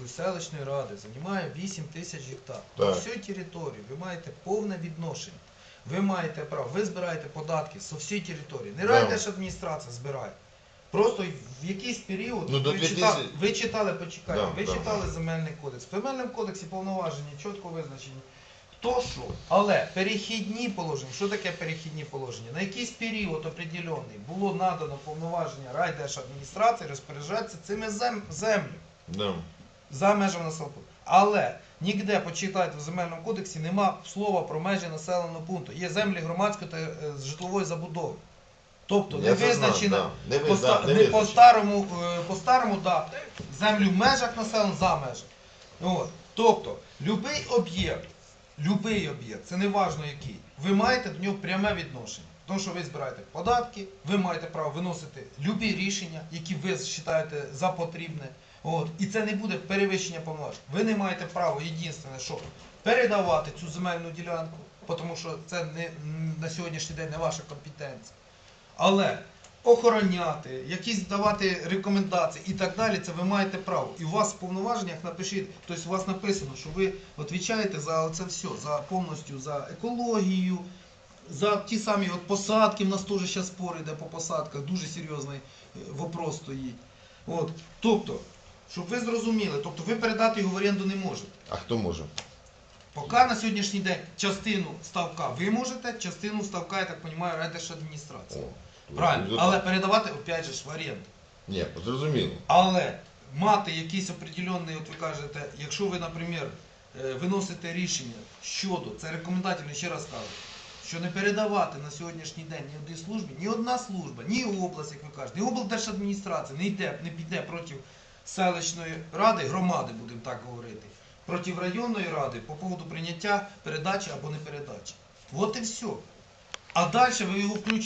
Романівської селищної ради займає 8 тисяч гектар. Так. На всій території ви маєте повне відношення. Ви маєте право, ви збираєте податки з всієї території. Не Да. райдержадміністрація збирає. Просто в якийсь період Ну, до ви, 2000 читали, ви читали, почекайте, Да, ви да. читали земельний кодекс. В земельному кодексі повноваження чітко визначені. Хто що? Але перехідні положення, що таке перехідні положення? На якийсь період определений було надано повноваження райдержадміністрації розпоряджатися цими зем, землю Да. За межами населеного пункту. Але ніде почитайте в земельному кодексі нема слова про межі населеного пункту. Є землі громадської та е, житлової забудови. Тобто не Я це знаю, визначено да. Не по, да, ста- не не по визначено. старому, е, по старому, да, землю в межах населення за межах. От. Тобто, будь-який об'єкт, будь-який об'єкт, це не важно який, ви маєте до нього пряме відношення. Тому що ви збираєте податки, ви маєте право виносити любі рішення, які ви вважаєте за потрібне. От. І це не буде перевищення повноважень. Ви не маєте права, єдине, що передавати цю земельну ділянку, тому що це не, на сьогоднішній день не ваша компетенція. Але охороняти, якісь давати рекомендації і так далі, це ви маєте право. І у вас в повноваженнях напишіть, тобто у вас написано, що ви відповідаєте за це все, за повністю за екологію, за ті самі от посадки. В нас теж зараз спор йде по посадках, дуже серйозний е, вопрос стоїть. От. Тобто, щоб ви зрозуміли, тобто ви передати його в оренду не можете. А хто може? Поки на сьогоднішній день частину ставка ви можете, частину ставка, я так розумію, райдержадміністрація. О, Правильно, ну, але передавати опять же ж в оренду. Ні, зрозуміло. Але мати якийсь определенний, от ви кажете, якщо ви, наприклад, е, виносите рішення щодо, це рекомендательно, ще раз кажу, що не передавати на сьогоднішній день ні одній службі, ні одна служба, ні область, як ви кажете, ні облдержадміністрація не йде, не піде проти селищної ради, громади, будемо так говорити, проти районної ради по поводу прийняття передачі або не передачі. От і все. А далі ви його включите.